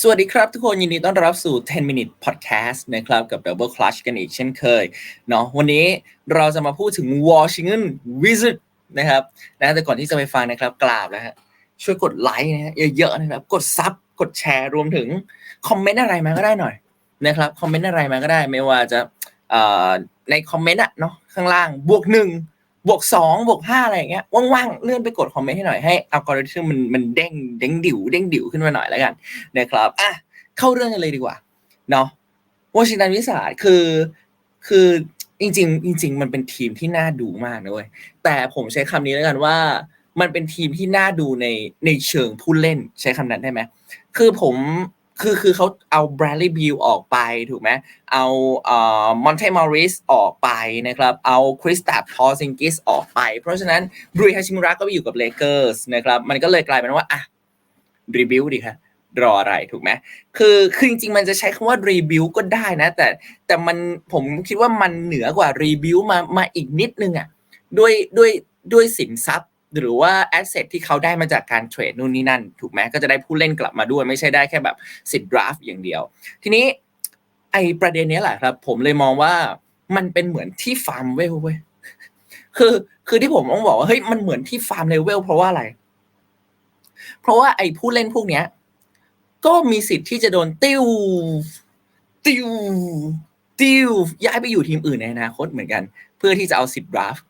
สวัสดีครับทุกคนยินดีต้อนรับสู่ 10 minute podcast นะครับ กับ Double Clutch กันอีกเช่นเคยเนาะวันนี้เราจะมาพูดถึง Washington Wizard นะครับนะแต่ก่อนที่จะไปฟังนะครับกราบนะฮะช่วยกดไลค์นะฮะเยอะๆนะครับ กดซับกดแชร์รวมถึงคอมเมนต์อะไรมาก็ได้หน่อยนะครับคอมเมนต์อะไรมาก็ได้ ไม่ว่าจะในคอมเมนต์อะเนาะข้างล่างบวกหนึ่ง บวกสองบวกห้าอะไรอย่างเงี้ยว่างๆเลื่อนไปกดคอมเมนต์ให้หน่อยให้อัลกอริทึมมันมันเด้งเด้งดิวเด้งดิวขึ้นมาหน่อยแล้วกันนะครับอะเข้าเรื่องกันเลยดีกว่าเนาะวอชิงตันวิสาคือคือจริงๆจริง ๆ มันเป็นทีมที่น่าดูมากนะเว้ยแต่ผมใช้คำนี้แล้วกันว่า มันเป็นทีมที่น่าดูในในเชิงผู้เล่นใช้คำนั้นได้ไหมคือผม คือคือเขาเอาแบร d ลีย์บิลออกไปถูกไหมเอาเอ่อมอนเทมอริสออกไปนะครับเอาคริสตับพอซิงกิสออกไป เพราะฉะนั้นบรูฮาชิมุระก็ไปอยู่กับเลเกอร์สนะครับมันก็เลยกลายเป็นว่าอะรีบิวดีครับรออะไรถูกไหมคือคือจริงๆมันจะใช้คำว่ารีบิวก็ได้นะ แต่แต่มันผมคิดว่ามันเหนือกว่ารีบิวมามาอีกนิดนึงอะด้วยด้วยด้วยสินทรัพย์ หรือว่าแอสเซทที่เขาได้มาจากการเทรดนู่นนี่นั่น ถูกไหมก็จะได้ผู้เล่นกลับมาด้วย ไม่ใช่ได้แค่แบบสิทธิ์ดราฟอย่างเดียว ทีนี้ไอประเด็นนี้แหละครับ ผมเลยมองว่ามันเป็นเหมือนที่ฟาร์มเวลเว้ยคือคือที่ผมต้องบอกว่าเฮ้ยมันเหมือนที่ฟาร์มเลเวลเพราะว่าอะไร เพราะว่าไอ้ผู้เล่นพวกเนี้ย ก็มีสิทธิ์ที่จะโดนติวติวติวย้ายไปอยู่ทีมอื่นในอนาคตเหมือนกัน เพื่อที่จะเอาสิทธิ์ดราฟ์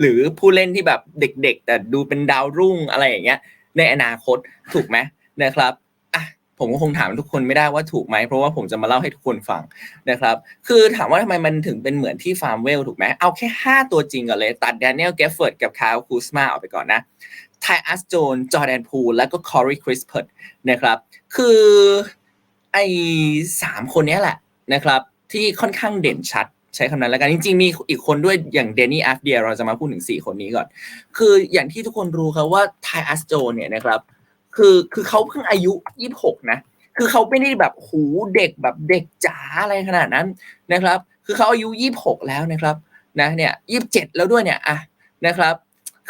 หรือผู้เล่นที่แบบเด็ก ๆ แต่ดูเป็นดาวรุ่งอะไรอย่างเงี้ย ในอนาคตถูกไหมนะครับอะผมก็คงถามทุกคนไม่ได้ว่าถูกไหมเพราะว่าผมจะมาเล่าให้ทุกคนฟังนะครับ คือถามว่าทำไมมันถึงเป็นเหมือนที่ฟาร์มเวลถูกไหมเอาแค่ 5 ตัวจริงก่อนเลย ตัดแดเนียลเกฟเฟิร์ดกับคาร์ลคูสมาออกไปก่อนนะไทอัสโจนจอร์แดนพูลแล้วก็คอรีคริสเพิร์ดนะครับคือไอ้สามคนนี้แหละนะครับที่ค่อนข้างเด่นชัด ใช้คำนั้นแล้วกันจริงๆ มีอีกคนด้วยอย่างเดนนี่อัฟเดียเราจะมาพูดถึง 4 คนนี้ก่อน คืออย่างที่ทุกคนรู้ครับว่าไทอัสโจเนี่ยนะครับคือคือเขาเพิ่งอายุ 26 นะ คือเขาไม่ได้แบบหูเด็กแบบเด็กจ๋าอะไรขนาดนั้นนะครับ คือเขาอายุ 26 แล้วนะครับนะเนี่ย27แล้วด้วยเนี่ยอะนะครับ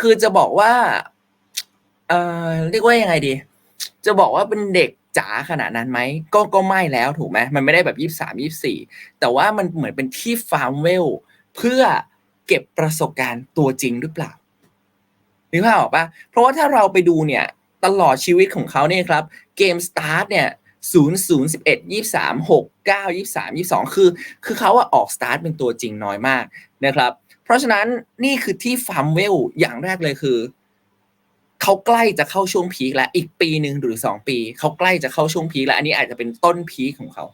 คือจะบอกว่าเอ่อเรียกว่ายังไงดี จะบอกว่าเป็นเด็ก จ๋าขนาดนั้นไหมก็ก็ไม่แล้วถูกไหมมันไม่ได้แบบยี่สามยี่สี่แต่ว่ามันเหมือนเป็นที่ฟาร์มเวลเพื่อเก็บประสบการณ์ตัวจริงหรือเปล่านึกภาพออกปะเพราะว่าถ้าเราไปดูเนี่ยตลอดชีวิตของเขาเนี่ยครับเกมสตาร์ทเนี่ยศูนย์ศูนย์สิบเอ็ดยี่สามหกเก้ายี่สามยี่สองคือ คือเขาอะออกสตาร์ทเป็นตัวจริงน้อยมากนะครับ เพราะฉะนั้นนี่คือที่ฟาร์มเวลอย่างแรกเลยคือ เขาใกล้จะเข้าช่วงพีคแล้วอีกปีหนึ่งหรือสองปีเขาใกล้จะเข้าช่วงพีคแล้วอันนี้อาจจะเป็นต้นพีคของเขา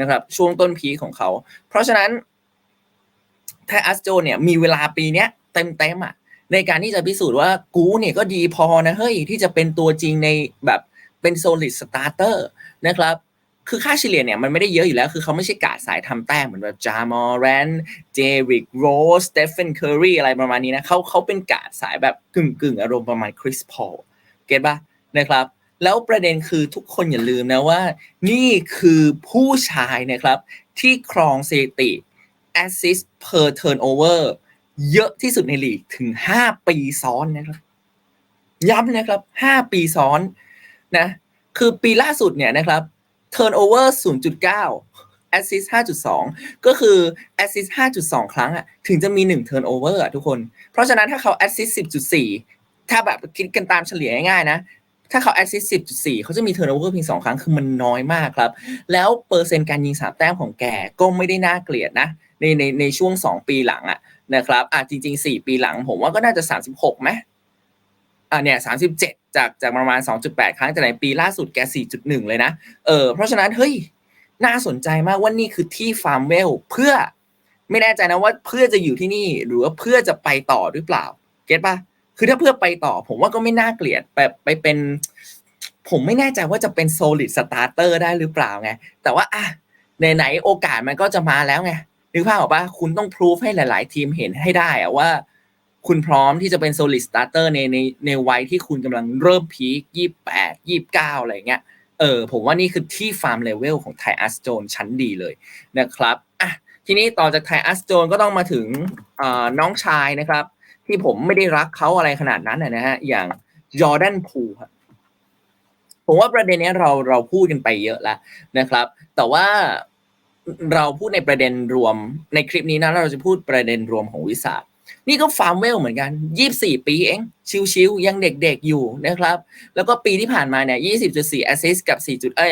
นะครับ ช่วงต้นพีคของเขา เพราะฉะนั้นถ้าอัสโจเนี่ยมีเวลาปีเนี้ยเต็มเต็มอะในการที่จะพิสูจน์ว่ากูเนี่ยก็ดีพอนะเฮ้ยที่จะเป็นตัวจริงในแบบเป็น solid starter นะครับ คือค่าเฉลี่ยเนี่ยมันไม่ได้เยอะอยู่แล้ว คือเขาไม่ใช่กาดสายทำแต้มเหมือนแบบจามอร์แรนเจริกโรสสเตฟเฟนเคอรีอะไรประมาณนี้นะเขาเขาเป็นกาดสายแบบกึ่งกึ่งอารมณ์ประมาณคริสพอลเก็ตปะนะครับแล้วประเด็นคือทุกคนอย่าลืมนะว่า นี่คือผู้ชายนะครับ ที่ครองสถิติ assist per turnover เยอะที่สุดในลีกถึง 5 ปีซ้อนนะครับ ย้ำนะครับ 5 ปีซ้อนนะคือปีล่าสุดเนี่ยนะครับ turnover 0.9 assist 5.2 ก็คือ assist 5.2 ครั้งอะถึงจะมี 1 turnover อะทุกคน เพราะฉะนั้นถ้าเขา assist 10.4 ถ้าแบบคิดกันตามเฉลี่ยง่ายๆนะ ถ้าเขา assist 10.4 เขาจะมี turnover เพียง 2 ครั้ง คือมันน้อยมากครับ แล้วเปอร์เซ็นต์การยิง3แต้มของแกก็ไม่ได้น่าเกลียดนะ ในในในช่วง 2 ปีหลังอะนะครับอะจริง ๆ 4 ปีหลังผมว่าก็น่าจะ 36ไหมอะเนี่ย37 จากจากประมาณ 2.8 ครั้งแต่ในปีล่าสุดแก 4.1 เลยนะ เออเพราะฉะนั้นเฮ้ยน่าสนใจมากว่านี่คือที่ฟาร์มเวลเพื่อไม่แน่ใจนะว่าเพื่อจะอยู่ที่นี่หรือว่าเพื่อจะไปต่อหรือเปล่า เก็ตปะคือถ้าเพื่อไปต่อผมว่าก็ไม่น่าเกลียดแบบไปเป็น ผมไม่แน่ใจว่าจะเป็น solid starter ได้หรือเปล่าไง แต่ว่าอะไหนๆโอกาสมันก็จะมาแล้วไงนึกภาพออกปะคุณต้องพิสูจให้หลาย ๆ ทีมเห็นให้ได้อะว่า คุณพร้อมที่จะเป็น solid starter ในในในวัยที่คุณกำลังเริ่มพีคยี่แปดยี่เก้าอะไรเงี้ยเออผมว่านี่คือที่ฟาร์มเลเวลของไทอัสโจนชั้นดีเลยนะครับอะทีนี้ต่อจากไทอัสโจนก็ต้องมาถึงน้องชายนะครับ ที่ผมไม่ได้รักเขาอะไรขนาดนั้นนะฮะอย่างจอร์แดนพูครับผมว่าประเด็นนี้เราเราพูดกันไปเยอะแล้วนะครับ แต่ว่าเราพูดในประเด็นรวมในคลิปนี้นะเราจะพูดประเด็นรวมของวิสา นี่ก็ฟาร์มเวลเหมือนกัน 24 ปีเองชิวๆยังเด็กๆอยู่นะครับ แล้วก็ปีที่ผ่านมาเนี่ย20.4แอสซิสกับ4จุดเอ้ย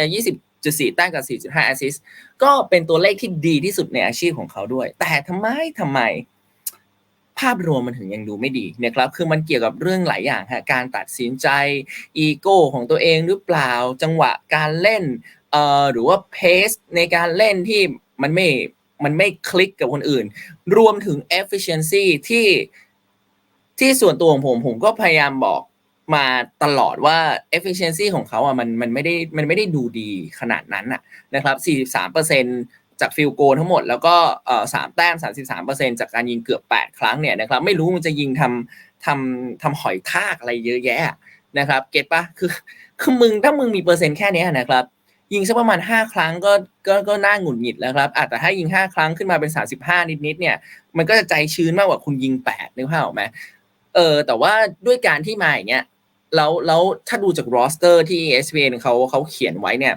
20.4แต้มกับ4.5แอสซิสก็เป็นตัวเลขที่ดีที่สุดในอาชีพของเขาด้วย แต่ทำไมทำไม ภาพรวมมันถึงยังดูไม่ดีนะครับ คือมันเกี่ยวกับเรื่องหลายอย่างฮะการตัดสินใจอีโก้ของตัวเองหรือเปล่าจังหวะการเล่นเอ่อหรือว่าเพสในการเล่นที่มันไม่ มันไม่คลิกกับคนอื่น รวมถึง efficiency ที่ที่ส่วนตัวของผมผมก็พยายามบอกมาตลอดว่า efficiency ของเขาอะมันมันไม่ได้มันไม่ได้ดูดีขนาดนั้นอะนะครับ43%จากฟิลโกทั้งหมด แล้วก็เอ่อสามแต้ม 33%จากการยิงเกือบ 8 ครั้งเนี่ยนะครับไม่รู้มันจะยิงทำทำทำหอยทากอะไรเยอะแยะนะครับ เก็ตปะคือคือมึงถ้ามึงมีเปอร์เซ็นต์แค่นี้นะครับ ยิงสักประมาณ 5 ครั้งก็ก็ก็น่าหงุดหงิดแล้วครับอาจแต่ถ้ายิง 5 ครั้งขึ้นมาเป็น 35 นิดๆเนี่ยมันก็จะใจชื้นมากกว่าคุณยิง8นึกภาพออกไหมเออแต่ว่าด้วยการที่มาอย่างเงี้ยแล้วแล้วถ้าดูจากรอสเตอร์ที่ ESPN เขาเขาเขียนไว้เนี่ย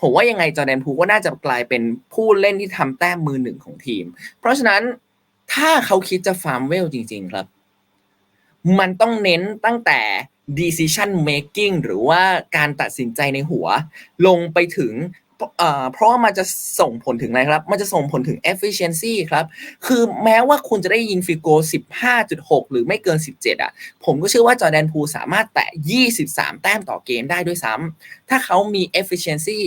ผมว่ายังไงจอแดนพูก็น่าจะกลายเป็นผู้เล่นที่ทำแต้มมือหนึ่งของทีม เพราะฉะนั้นถ้าเขาคิดจะฟาร์มเวลจริง ๆ ครับ มันต้องเน้นตั้งแต่ decision making หรือว่าการตัดสินใจในหัว ลงไปถึงเพราะว่ามันจะส่งผลถึงอะไรครับ มันจะส่งผลถึง efficiency ครับ คือแม้ว่าคุณจะได้ยิงฟิโก 15.6 หรือไม่เกิน 17 อะ ผมก็เชื่อว่าจอแดนพูสามารถแตะ 23 แต้มต่อเกมได้ด้วยซ้ำ ถ้าเขามี efficiency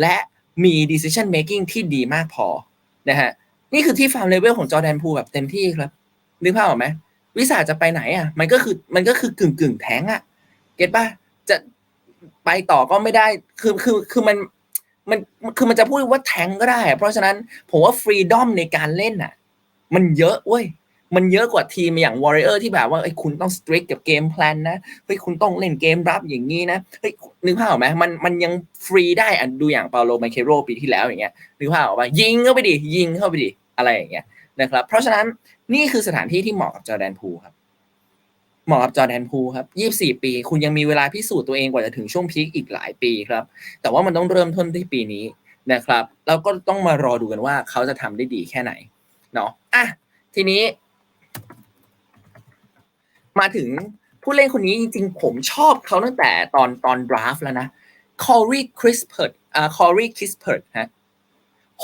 และมี decision making ที่ดีมากพอ นะฮะ นี่คือที่ฟาร์มเลเวลของจอแดนพูแบบเต็มที่ครับ นึกภาพออกไหม วิสาจะไปไหนอะ มันก็คือมันก็คือกึ่งกึ่งแทงอะ เก็ตป่ะจะไปต่อก็ไม่ได้ คือคือคือมันมันคือมันจะพูดว่าแทงก็ได้ เพราะฉะนั้นผมว่าฟรีดอมในการเล่นอะ มันเยอะเว้ยมันเยอะกว่าทีมอย่างวอริเออร์ที่แบบว่าไอ้คุณต้องสตริกกับเกมแพลนนะเฮ้ยคุณต้องเล่นเกมรับอย่างนี้นะเฮ้ยนึกภาพออกไหมมันมันยังฟรีได้อะดูอย่างเปาโลไมเคโรปีที่แล้วอย่างเงี้ยนึกภาพออกป่ะยิงเข้าไปดิยิงเข้าไปดิอะไรอย่างเงี้ยนะครับเพราะฉะนั้น นี่คือสถานที่ที่เหมาะกับจอแดนพูครับ เหมาะกับจอแดนพูครับยี่สี่ปี คุณยังมีเวลาพิสูจน์ตัวเองกว่าจะถึงช่วงพีคอีกหลายปีครับ แต่ว่ามันต้องเริ่มต้นที่ปีนี้นะครับแล้วก็ต้องมารอดูกันว่าเขาจะทำได้ดีแค่ไหนเนาะอะทีนี้ มาถึงผู้เล่นคนนี้จริงๆ ผมชอบเขาตั้งแต่ตอนตอนดราฟแล้วนะคอรีคริสเพิร์ดอ่าคอรีคริสเพิร์ดฮะ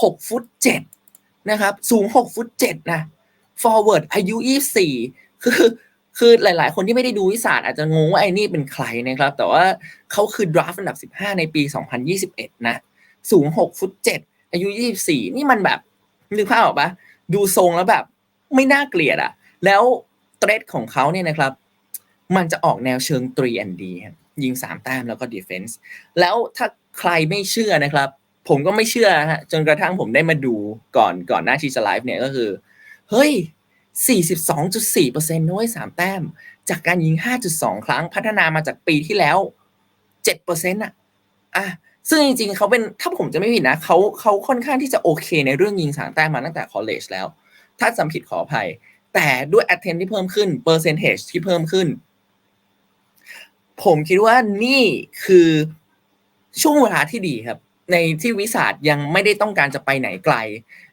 หกฟุตเจ็ดนะครับ สูงหกฟุตเจ็ดนะ ฟอร์เวิร์ดอายุยี่สี่คือคือหลาย ๆ คนที่ไม่ได้ดูวิสาอาจจะงงว่าไอ้นี่เป็นใครนะครับ แต่ว่าเขาคือดราฟอันดับ 15 ในปี 2021 นะ สูง 6 ฟุต 7 อายุ 24 นี่มันแบบนึกภาพออกปะดูทรงแล้วแบบไม่น่าเกลียดอะแล้วเทรดของเขาเนี่ยนะครับ มันจะออกแนวเชิง3 D ยิง 3 แต้มแล้วก็ดีเฟนส์แล้วถ้าใครไม่เชื่อนะครับ ผมก็ไม่เชื่อฮะจนกระทั่งผมได้มาดูก่อนก่อนหน้าที่จะไลฟ์เนี่ยก็คือ เฮ้ย 42.4%ด้วย3แต้ม จากการยิง 5.2 ครั้งพัฒนามาจากปีที่แล้ว 7%อะอะซึ่งจริงๆเขาเป็นถ้าผมจะไม่ผิดนะเขาเขาค่อนข้างที่จะโอเค ในเรื่องยิงสามแต้มมาตั้งแต่คอลเลจแล้ว ถ้าจำผิดขออภัย แต่ด้วย attempt ที่เพิ่มขึ้น percentage ที่เพิ่มขึ้น ผมคิดว่านี่คือช่วงเวลาที่ดีครับ ในที่วิสาดยังไม่ได้ต้องการจะไปไหนไกล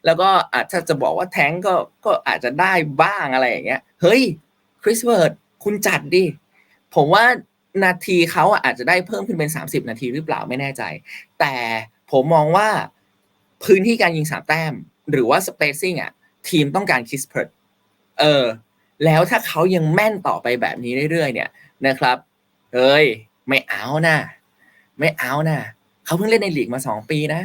แล้วก็อาจจะจะบอกว่าแท้งก็ก็อาจจะได้บ้างอะไรอย่างเงี้ยเฮ้ยคริสเวิร์ดคุณจัดดิผมว่านาทีเขาอาจจะได้เพิ่มขึ้นเป็น 30 นาทีหรือเปล่าไม่แน่ใจ แต่ผมมองว่าพื้นที่การยิงสามแต้ม หรือว่าสเปซซิ่งอะทีมต้องการคริสเพิร์ดเออ แล้วถ้าเขายังแม่นต่อไปแบบนี้เรื่อยๆเนี่ยนะครับเฮ้ยไม่เอานะไม่เอานะ เขาเพิ่งเล่นในลีกมาสองปีนะ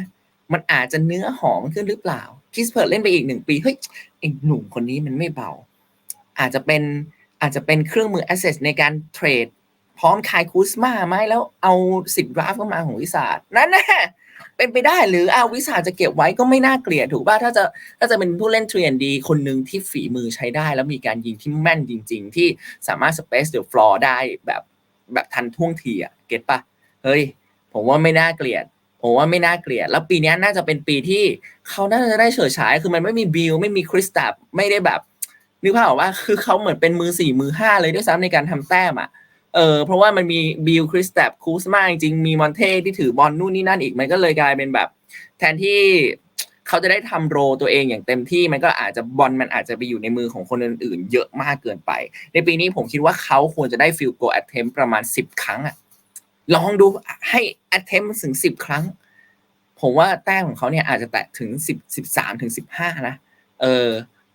มันอาจจะเนื้อหอมขึ้นหรือเปล่าคิสเพิร์ดเล่นไปอีกหนึ่งปีเฮ้ยไอ้หนุ่มคนนี้มันไม่เบา อาจจะเป็นอาจจะเป็นเครื่องมือแอสเซสในการเทรดพร้อมคายคูสมาไหมแล้วเอาสิบดราฟเข้ามาของวิสาดนั่นแน่เป็นไปได้หรือเอาวิสาจะเก็บไว้ก็ไม่น่าเกลียดถูกป่ะถ้าจะถ้าจะเป็นผู้เล่นเทรนดีคนหนึ่งที่ฝีมือใช้ได้ แล้วมีการยิงที่แม่นจริง ๆ ที่สามารถสเปซเดอะฟลอร์ได้แบบแบบทันท่วงทีอะเก็ตป่ะเฮ้ย ผมว่าไม่น่าเกลียด ผมว่าไม่น่าเกลียด แล้วปีนี้น่าจะเป็นปีที่เขาน่าจะได้เฉิดฉายคือมันไม่มีบิลไม่มีคริสตับไม่ได้แบบนึกภาพออกว่าคือเขาเหมือนเป็นมือสี่มือห้าเลยด้วยซ้ำในการทำแต้มอะเออเพราะว่ามันมีบิลคริสแตปคูสมาจริงมีมอนเต้ที่ถือบอลนู่นนี่นั่นอีกมันก็เลยกลายเป็นแบบ แทนที่เขาจะได้ทำโรตัวเองอย่างเต็มที่มันก็อาจจะบอลมันอาจจะไปอยู่ในมือของคนอื่นๆ เยอะมากเกินไป ในปีนี้ผมคิดว่าเขาควรจะได้ฟิลโกแอตเทมประมาณ 10 ครั้งอะ ลองดูให้แอตเทมถึง10ครั้ง ผมว่าแต้มของเขาเนี่ยอาจจะแตะถึง10 13ถึง15นะ เออ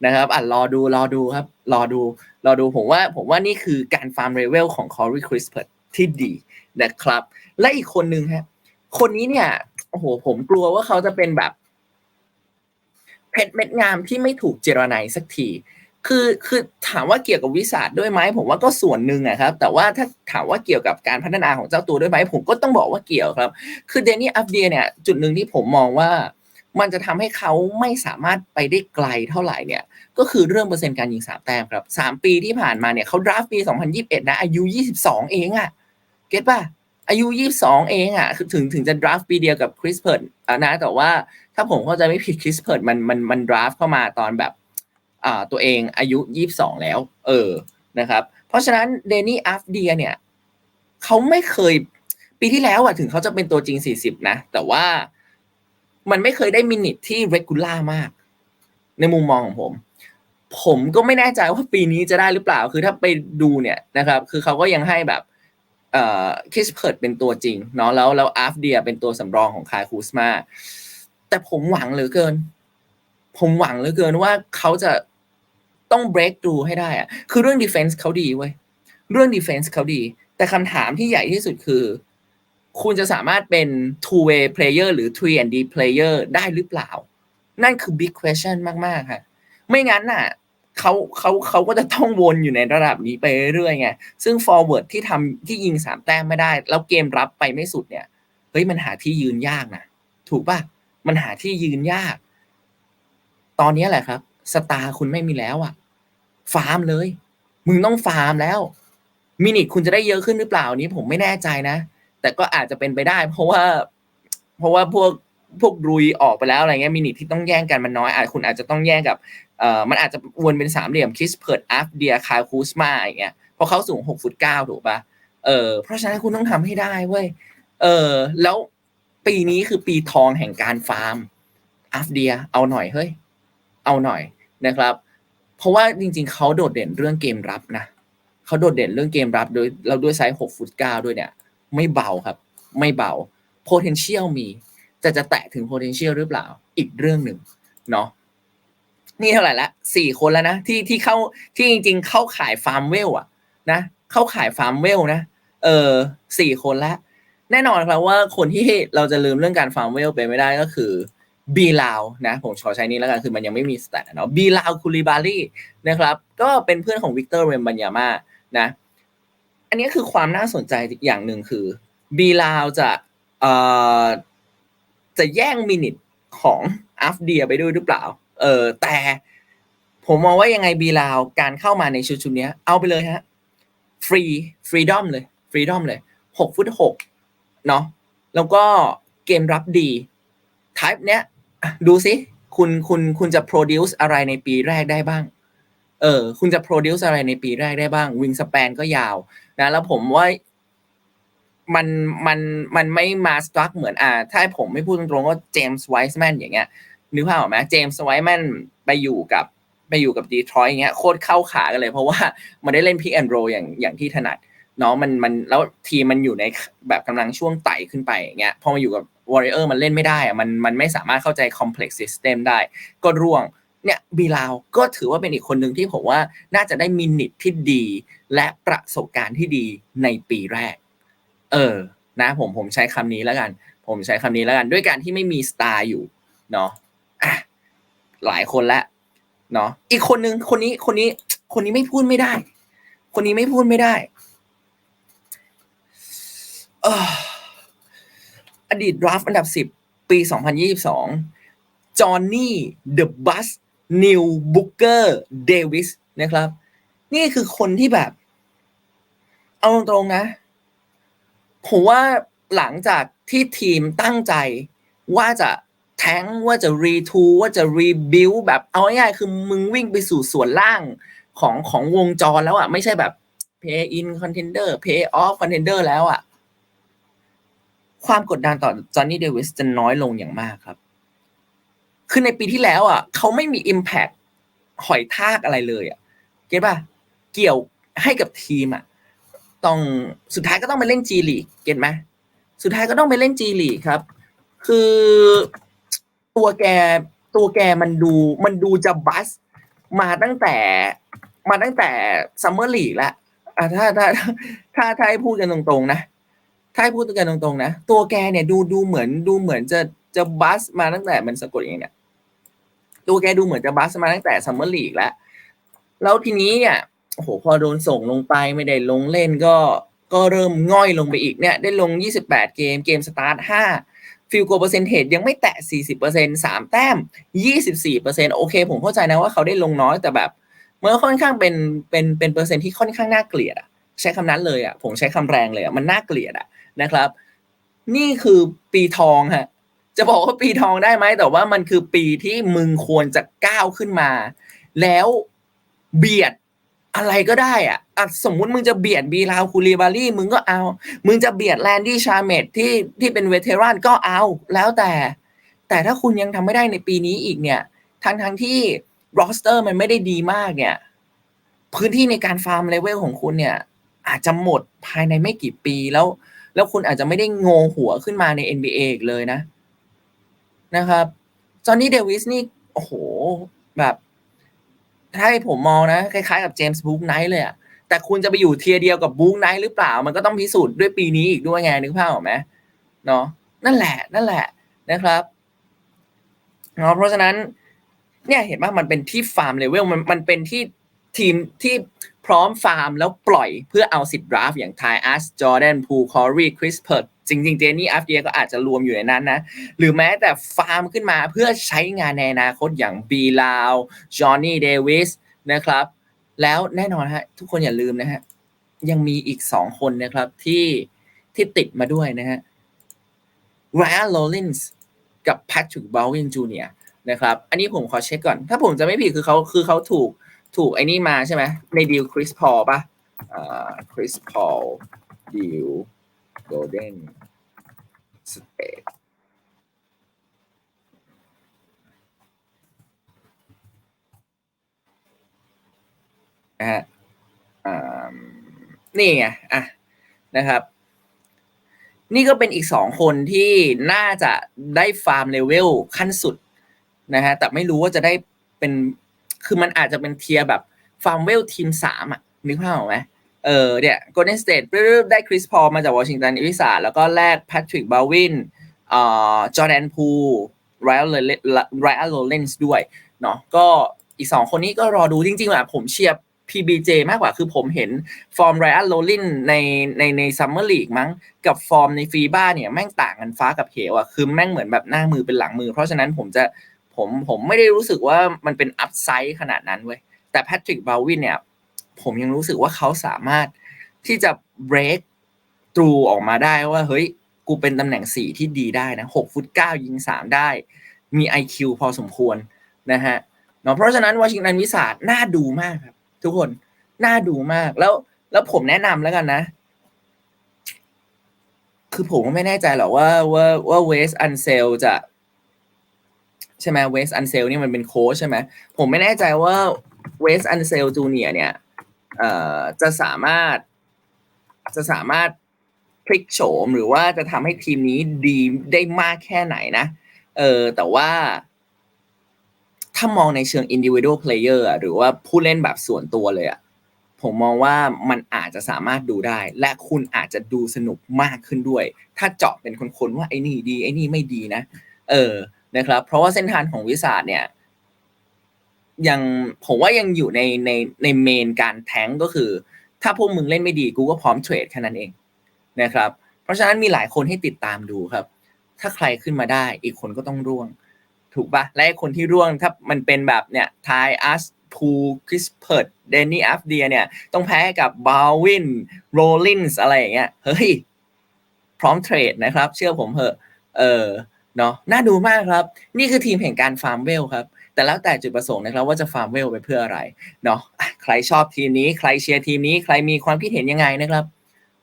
นะครับอะรอดูรอดูครับ รอดู รอดูผมว่าผมว่านี่คือการฟาร์มเรเวลของคอรีคริสเพิร์ที่ดีนะครับ และอีกคนนึงฮะคนนี้เนี่ยโอ้โหผมกลัวว่าเขาจะเป็นแบบเพชรเม็ดงามที่ไม่ถูกเจรไนสักที คือคือถามว่าเกี่ยวกับวิสัทด้วยไหมผมว่าก็ส่วนหนึ่งนะครับ แต่ว่าถ้าถามว่าเกี่ยวกับการพัฒนาของเจ้าตัวด้วยไหมผมก็ต้องบอกว่าเกี่ยวครับ คือเดนี่อัฟเดียเนี่ยจุดหนึ่งที่ผมมองว่า มันจะทำให้เขาไม่สามารถไปได้ไกลเท่าไหร่เนี่ย ก็คือเรื่องเปอร์เซ็นต์การยิงสามแต้มครับสามปีที่ผ่านมาเนี่ยเขาดราฟปี 2021 นะอายุ 22 เองอะเก็ตป่ะอายุ 22 เองอะคือถึงถึงจะดราฟปีเดียวกับคริสเพิร์ดนะแต่ว่าถ้าผมเข้าใจไม่ผิดคริสเพิร์ดมันมันมันดราฟเข้ามาตอนแบบ ตัวเองอายุ 22 แล้ว เออนะครับ เพราะฉะนั้นเดนี่อัฟเดียเนี่ยเขาไม่เคยปีที่แล้วอะถึงเขาจะเป็นตัวจริง 40 นะ แต่ว่ามันไม่เคยได้มินิทที่เรกูล่ามาก ในมุมมองของผม ผมก็ไม่แน่ใจว่าปีนี้จะได้หรือเปล่า คือถ้าไปดูเนี่ยนะครับ คือเขาก็ยังให้แบบเอ่อคิสเพิร์ดเป็นตัวจริงเนาะแล้วแล้วอาฟเดียเป็นตัวสำรองของคายคูสมาแต่ผมหวังเหลือเกิน ผมหวังเหลือเกินว่าเขาจะ ต้อง break through ให้ได้อะคือเรื่อง defense เขาดีเว้ยเรื่อง defense เขาดี แต่คำถามที่ใหญ่ที่สุดคือ คุณจะสามารถเป็น two way player หรือ three and D player ได้หรือเปล่า นั่นคือ big question มากๆค่ะ ไม่งั้นน่ะเขาเขาเขาก็จะต้องวนอยู่ในระดับนี้ไปเรื่อยๆไงซึ่ง forward ที่ทำที่ยิงสามแต้มไม่ได้ แล้วเกมรับไปไม่สุดเนี่ยเฮ้ยมันหาที่ยืนยากนะถูกป่ะมันหาที่ยืนยาก ตอนนี้แหละครับ สตาร์คุณไม่มีแล้วอะ ฟาร์มเลย มึงต้องฟาร์มแล้ว มินิคุณจะได้เยอะขึ้นหรือเปล่านี้ผมไม่แน่ใจนะ แต่ก็อาจจะเป็นไปได้ เพราะว่า เพราะว่าพวกพวกรุยออกไปแล้วอะไรเงี้ยมินิที่ต้องแย่งกันมันน้อยอาจคุณอาจจะต้องแย่งกับเอ่อมันอาจจะวนเป็นสามเหลี่ยมคิสเพิร์ดอัฟเดียคาคูสมาอย่างเงี้ยเพราะเขาสูงหกฟุตเก้าถูกปะเออเพราะฉะนั้นคุณต้องทำให้ได้เว้ยเออแล้วปีนี้คือปีทองแห่งการฟาร์มอัฟเดียเอาหน่อยเฮ้ย เอาหน่อยนะครับ เพราะว่าจริง ๆ เขาโดดเด่นเรื่องเกมรับนะเขาโดดเด่นเรื่องเกมรับโดยเราด้วยไซส์หกฟุตเก้าด้วยเนี่ย ไม่เบาครับ ไม่เบา potential มี แต่จะแตะถึง potential หรือเปล่า อีกเรื่องหนึ่งเนาะนี่เท่าไหร่ละสี่คนแล้วนะที่ที่เข้าที่จริง ๆ เข้าขายฟาร์มเวลอะนะเข้าขายฟาร์มเวลนะเออสี่คนแล้วแน่นอนครับว่าคนที่เราจะลืมเรื่องการฟาร์มเวลไปไม่ได้ก็คือ บีลาวนะผมขอใช้นี้แล้วกันคือมันยังไม่มีสแตทเนาะบีลาวคูลิบาลีนะครับก็เป็นเพื่อนของวิกเตอร์เรมบัญญามานะอันนี้คือความน่าสนใจอย่างหนึ่งคือบีลาวจะเอ่อจะแย่งมินิทของอัฟเดียไปด้วยหรือเปล่าเออแต่ผมมองว่ายังไงบีลาวการเข้ามาในชุดชุดนี้เอาไปเลยฮะฟรีฟรีดอมเลยฟรีดอมเลยหกฟุตหกเนาะแล้วก็เกมรับดี type เนี้ย ดูสิคุณคุณคุณจะ produce อะไรในปีแรกได้บ้าง เออ คุณจะ produce อะไรในปีแรกได้บ้าง wing span ก็ยาวนะแล้วผมว่ามันมันมันไม่มาสตรักเหมือนอ่า ถ้าผมไม่พูดตรงๆว่าเจมส์ไวส์แมนอย่างเงี้ยนึกภาพออกไหมเจมส์ไวส์แมนไปอยู่กับไปอยู่กับดีทรอยต์อย่างเงี้ยโคตรเข้าขากันเลย เพราะว่ามันได้เล่นพิกแอนโรอย่างอย่างที่ถนัดเนาะมันมันแล้วทีมมันอยู่ในแบบกำลังช่วงไต่ขึ้นไปอย่างเงี้ยพอมาอยู่กับ วอริเออร์มันเล่นไม่ได้อะมันมันไม่สามารถเข้าใจคอมเพล็กซ์ซิสเต็มได้ ก็ร่วงเนี่ยบีลาวก็ถือว่าเป็นอีกคนหนึ่งที่ผมว่าน่าจะได้มินิทที่ดี และประสบการณ์ที่ดีในปีแรก เออ นะผมผมใช้คำนี้แล้วกัน ผมใช้คำนี้แล้วกัน ด้วยการที่ไม่มีสตาร์อยู่เนาะะหลายคนล้วเนาะอีกคนนึงคนนี้คนนี้ คนนี้ไม่พูดไม่ได้ คนนี้ไม่พูดไม่ได้ เออ ดีตดราฟต์อันดับสิบปี 2022 จอห์นนี่เดอะบัสนิวบุ๊กเกอร์เดวิสนะครับ นี่คือคนที่แบบ เอาตรงๆนะ ผมว่าหลังจากที่ทีมตั้งใจว่าจะแทงว่าจะรีทูว่าจะรีบิวแบบเอาง่ายๆคือมึงวิ่งไปสู่ส่วนล่างของของวงจรแล้วอะ ไม่ใช่แบบเพ play in contender play off contender แล้วอะ ความกดดันต่อจอห์นนี่เดวิสจะน้อยลงอย่างมากครับ คือในปีที่แล้วอะเขาไม่มี Impact หอยทากอะไรเลยอะเก็ตป่ะเกี่ยวให้กับทีมอะต้องสุดท้ายก็ต้องไปเล่นจีลีเก็ตไหมสุดท้ายก็ต้องไปเล่นจีลีครับ คือตัวแกตัวแกมันดูมันดูจะบัสมาตั้งแต่มาตั้งแต่ซัมเมอร์ลีกแล้วอะถ้าถ้าถ้าถ้าให้พูดกันตรงๆนะ ถ้าพูดกันตรงๆนะ ตัวแกเนี่ยดูดูเหมือนดูเหมือนจะจะบัสมาตั้งแต่มันสะกดอย่างเนี่ยตัวแกดูเหมือนจะบัสมาตั้งแต่ซัมเมอร์ลีกแล้ว แล้วทีนี้เนี่ยโอ้โหพอโดนส่งลงไปไม่ได้ลงเล่นก็ก็เริ่มง่อยลงไปอีกเนี่ย ได้ลง 28 เกมเกมสตาร์ท5ฟิลโกเปอร์เซนเทจยังไม่แตะ 40% 3 แต้ม 24%โอเค ผมเข้าใจนะว่าเขาได้ลงน้อยแต่แบบเมื่อค่อนข้างเป็นเป็นเป็นเปอร์เซ็นต์ที่ค่อนข้างน่าเกลียดอะใช้คำนั้นเลยอะผมใช้คำแรงเลยอะมันน่าเกลียดอะ นะครับ นี่คือปีทองฮะจะบอกว่าปีทองได้ไหมแต่ว่ามันคือปีที่มึงควรจะก้าวขึ้นมา แล้วเบียดอะไรก็ได้อะอะสมมุติมึงจะเบียดบีลาวคูลีบารี่มึงก็เอา มึงจะเบียดแลนดี้ชาเมตที่ที่เป็นเวเทรันก็เอา แล้วแต่ แต่ถ้าคุณยังทำไม่ได้ในปีนี้อีกเนี่ย ทั้งทั้งที่โรสเตอร์มันไม่ได้ดีมากเนี่ย พื้นที่ในการฟาร์มเลเวลของคุณเนี่ย อาจจะหมดภายในไม่กี่ปีแล้ว แล้วคุณอาจจะไม่ได้โงหัวขึ้นมาใน NBA อีกเลยนะ นะครับจอห์นนี่เดวิสนี่ โอ้โห แบบถ้าให้ผมมองนะ คล้ายๆกับเจมส์บุ๊กไนท์เลยอะแต่คุณจะไปอยู่เทียเดียวกับบุ๊กไนท์หรือเปล่า มันก็ต้องพิสูจน์ด้วยปีนี้อีกด้วยไงนึกภาพออกไหมเนาะนั่นแหละ นั่นแหละนะครับเนาะเพราะฉะนั้นเนี่ยเห็นว่ามันเป็นที่ฟาร์มเลเวลมันมันเป็นที่ ทีมที่พร้อมฟาร์มแล้วปล่อยเพื่อเอาสิบดราฟอย่างไทอัสจอร์แดนพูคอรีคริสเพิร์ดจริงๆเจนี่อัฟเดียก็อาจจะรวมอยู่ในนั้นนะ หรือแม้แต่ฟาร์มขึ้นมาเพื่อใช้งานในอนาคตอย่างบีลาวจอห์นนี่เดวิสนะครับ แล้วแน่นอนฮะทุกคนอย่าลืมนะฮะ ยังมีอีกสองคนนะครับที่ที่ติดมาด้วยนะฮะไรอันโรลินส์กับแพทริกบาวินจูเนียนะครับ อันนี้ผมขอเช็คก่อน ถ้าผมจะไม่ผิดคือเขาคือเขาถูก ถูกไอ้นี่มาใช่ไหมในดีลคริสพอลปะอ่าคริสพอลดีลโกลเด้นสเตทนะฮะนี่ไงอะนะครับ นี่ก็เป็นอีกสองคนที่น่าจะได้ฟาร์มเลเวลขั้นสุดนะฮะแต่ไม่รู้ว่าจะได้เป็น คือมันอาจจะเป็นเทียร์แบบฟาร์มเวลทีมสามอะนึกภาพออกไหมเออเนี่ยโกลเด้นสเตทได้คริสพอลมาจากวอชิงตันวิสาแล้วก็แลกแพทริกบาวินอ่าจอร์แดนพูไรอัลไรอัลโรเลนส์ด้วยเนาะก็อีกสองคนนี้ก็รอดูจริงๆอะผมเชียร์ PBJ มากกว่าคือผมเห็นฟอร์มไรอัลโรลินในในในซัมเมอร์ลีกมั้งกับฟอร์มในฟีบ้าเนี่ยแม่งต่างกันฟ้ากับเหวอะคือแม่งเหมือนแบบหน้ามือเป็นหลังมือ เพราะฉะนั้นผมจะ ผมผมไม่ได้รู้สึกว่ามันเป็นอัพไซด์ขนาดนั้นเว้ยแต่แพทริกบาวินเนี่ย ผมยังรู้สึกว่าเขาสามารถที่จะ break through ออกมาได้ว่า เฮ้ย กูเป็นตำแหน่งสี่ที่ดีได้นะหกฟุตเก้ายิงสามได้ มี IQ พอสมควรนะฮะเนาะเพราะฉะนั้นวอชิงตันวิสาดน่าดูมากครับ ทุกคนน่าดูมากแล้ว แล้วผมแนะนำแล้วกันนะ คือผมก็ไม่แน่ใจหรอกว่าว่าว่าเวสอันเซลจะ ใช่ไหมเวสอันเซลนี่มันเป็นโค้ชใช่ไหมผมไม่แน่ใจว่าเวสอันเซลจูเนียเนี่ยเอ่อจะสามารถจะสามารถพลิกโฉมหรือว่าจะทำให้ทีมนี้ดีได้มากแค่ไหนนะเออแต่ว่า ถ้ามองในเชิง individual player หรือว่าผู้เล่นแบบส่วนตัวเลยอะผมมองว่ามันอาจจะสามารถดูได้ และคุณอาจจะดูสนุกมากขึ้นด้วย ถ้าเจาะเป็นคนๆว่าไอ้นี่ดี ไอ้นี่ไม่ดีนะ เออ นะครับ เพราะว่าเส้นทางของวิสาดเนี่ย ยังผมว่ายังอยู่ในในในเมนการแทงก็คือ ถ้าพวกมึงเล่นไม่ดีกูก็พร้อมเทรดแค่นั้นเองนะครับ เพราะฉะนั้นมีหลายคนให้ติดตามดูครับ ถ้าใครขึ้นมาได้ อีกคนก็ต้องร่วง ถูกปะและคนที่ร่วงถ้ามันเป็นแบบเนี่ยทายอัสพูคริสเพิร์ดเดนนี่อัฟเดียเนี่ย ต้องแพ้กับบาวินโรลินส์อะไรอย่างเงี้ยเฮ้ย พร้อมเทรดนะครับ เชื่อผมเหอะเออ เนาะน่าดูมากครับ นี่คือทีมแห่งการฟาร์มเวลครับ แต่แล้วแต่จุดประสงค์นะครับว่าจะฟาร์มเวลไปเพื่ออะไรเนาะใครชอบทีมนี้ใครเชียร์ทีมนี้ใครมีความคิดเห็นยังไงนะครับ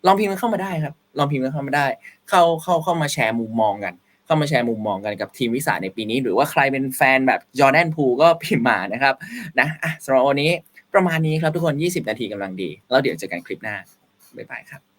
ลองพิมพ์กันเข้ามาได้ครับ ลองพิมพ์กันเข้ามาได้ เข้าเข้าเข้ามาแชร์มุมมองกัน เข้ามาแชร์มุมมองกันกับทีมวิสาในปีนี้ หรือว่าใครเป็นแฟนแบบจอร์แดนพูก็พิมพ์มานะครับนะอะสำหรับวันนี้ประมาณนี้ครับทุกคน 20 นาทีกำลังดี แล้วเดี๋ยวเจอกันคลิปหน้าบ๊ายบายครับ